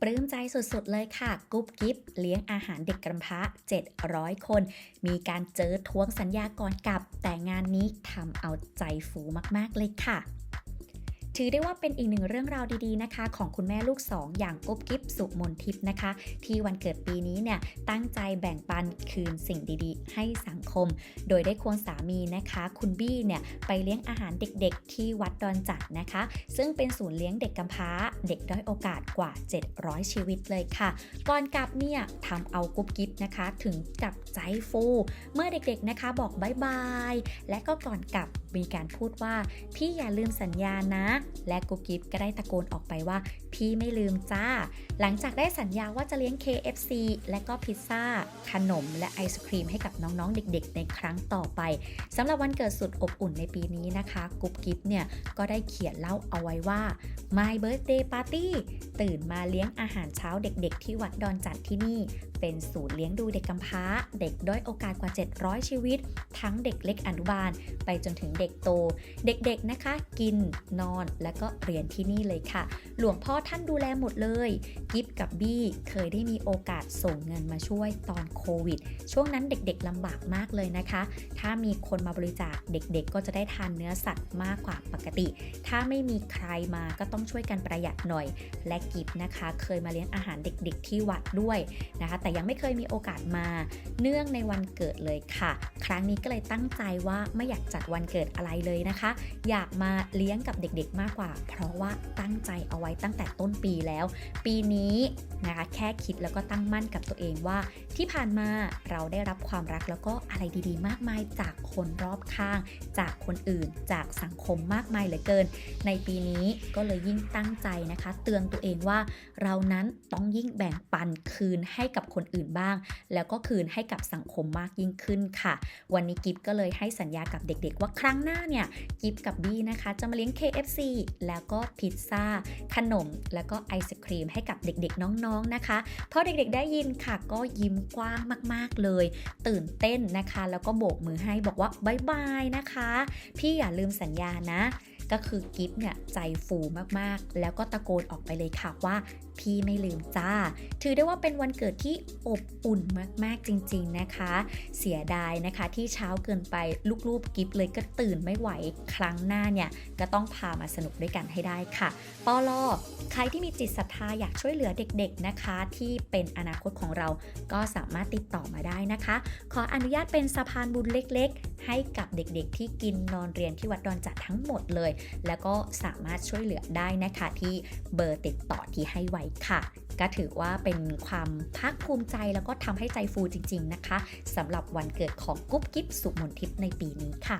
ปลื้มใจสุดๆเลยค่ะ กุ๊บกิ๊บเลี้ยงอาหารเด็กกำพร้า 700 คน มีการเจอทวงสัญญาก่อนกลับ แต่งานนี้ทำเอาใจฟูมากๆเลยค่ะ ถือได้ว่าเป็นอีกหนึ่งเรื่องราวดีๆนะคะ ของคุณแม่ลูกสองอย่างกุ๊บกิ๊บสุมนทิพย์นะคะ ที่วันเกิดปีนี้เนี่ยตั้งใจแบ่งปันคืนสิ่งดีๆ ให้สังคม โดยได้ควงสามีนะคะ คุณบี้เนี่ยไปเลี้ยงอาหารเด็กๆ ที่วัดดอนจัดนะคะ ซึ่งเป็นศูนย์เลี้ยงเด็กกำพร้า เด็กด้อยโอกาสกว่า 700 ชีวิตเลยค่ะ ก่อนกลับเนี่ยทำเอากุ๊บกิ๊บนะคะถึงกับใจฟู เมื่อเด็กๆนะคะบอกบายบายและก็ก่อนกลับมีการพูดว่า พี่อย่าลืมสัญญานะ และกุ๊บกิ๊บก็ได้ตะโกนออกไปว่า พี่ไม่ลืมจ้า หลังจากได้สัญญาว่าจะเลี้ยง KFC และก็พิซซ่า ขนม และไอศครีมให้กับน้องๆ เด็กๆ ในครั้งต่อไปสำหรับวันเกิดสุดอบอุ่นในปีนี้นะคะกุ๊บกิ๊บเนี่ยก็ได้เขียนเล่าเอาไว้ว่า My Birthday Party ตื่นมาเลี้ยงอาหารเช้าเด็กๆ ที่วัดดอนจัดที่นี่ เป็นศูนย์เลี้ยงดูเด็กกำพร้า เด็กด้อยโอกาสกว่า 700 ชีวิต ทั้งเด็กเล็กอนุบาล ไปจนถึงเด็กโต เด็กๆนะคะ กินนอนและก็เรียนที่นี่เลยค่ะ หลวงพ่อท่านดูแลหมดเลย กิฟกับบี้เคยได้มีโอกาสส่งเงินมาช่วยตอนโควิด ช่วงนั้นเด็กๆลำบากมากเลยนะคะ ถ้ามีคนมาบริจาคเด็กๆ ก็จะได้ทานเนื้อสัตว์มากกว่าปกติ ถ้าไม่มีใครมาก็ต้องช่วยกันประหยัดหน่อย และกิฟนะคะ เคยมาเลี้ยงอาหารเด็กๆ ที่วัดด้วยนะคะ แต่ยังไม่เคยมีโอกาสมา เนื่องในวันเกิดเลยค่ะ ครั้งนี้ก็เลยตั้งใจว่าไม่อยากจัดวันเกิดอะไรเลยนะคะ อยากมาเลี้ยงกับเด็กๆมากกว่า เพราะว่าตั้งใจเอาไว้ตั้งแต่ต้นปีแล้ว ปีนี้นะคะแค่คิดแล้วก็ตั้งมั่นกับตัวเองว่า ที่ผ่านมาเราได้รับความรักแล้วก็อะไรดีๆ มากมายจากคนรอบข้าง จากคนอื่นจากสังคมมากมายเหลือเกิน ในปีนี้ก็เลยยิ่งตั้งใจนะคะ เตือนตัวเองว่า เรานั้นต้องยิ่งแบ่งปันคืนให้กับคนอื่นบ้าง แล้วก็คืนให้กับสังคมมากยิ่งขึ้นค่ะ วันนี้กิฟก็เลยให้สัญญากับเด็กๆ ว่าครั้งหน้าเนี่ยกิฟกับบี้นะคะ จะมาเลี้ยง KFC แล้วก็พิซซ่า ขนม แล้วก็ไอศครีมให้กับเด็กๆ น้องๆนะคะ พอเด็กๆได้ยินค่ะก็ยิ้มกว้างมากๆเลย ตื่นเต้นนะคะ แล้วก็โบกมือให้บอกว่าบายบายนะคะ พี่อย่าลืมสัญญานะ ก็คือกิฟเนี่ยใจฟูมากๆ แล้วก็ตะโกนออกไปเลยค่ะว่า พี่ไม่ลืมจ้า ถือได้ว่าเป็นวันเกิดที่อบอุ่นมากๆจริง ๆนะคะ เสียดายนะคะที่เช้าเกินไปลูกๆกิฟเลยก็ตื่นไม่ไหวครั้งหน้าเนี่ยก็ต้องพามาสนุกด้วยกันให้ได้ค่ะปอลอใครที่มีจิตศรัทธาอยากช่วยเหลือเด็กๆนะคะ ที่เป็นอนาคตของเราก็สามารถติดต่อมาได้นะคะ ขออนุญาตเป็นสะพานบุญเล็กๆ ให้กับเด็กๆ ที่กินนอนเรียนที่วัดดอนจัดทั้งหมดเลยแล้วก็สามารถช่วยเหลือได้นะคะที่เบอร์ติดต่อที่ให้ไว้ค่ะ ก็ถือว่าเป็นความภาคภูมิใจแล้วก็ทำให้ใจฟูจริง ๆ นะคะสำหรับวันเกิดของกุ๊บกิ๊บสุมนทิพย์ในปีนี้ค่ะ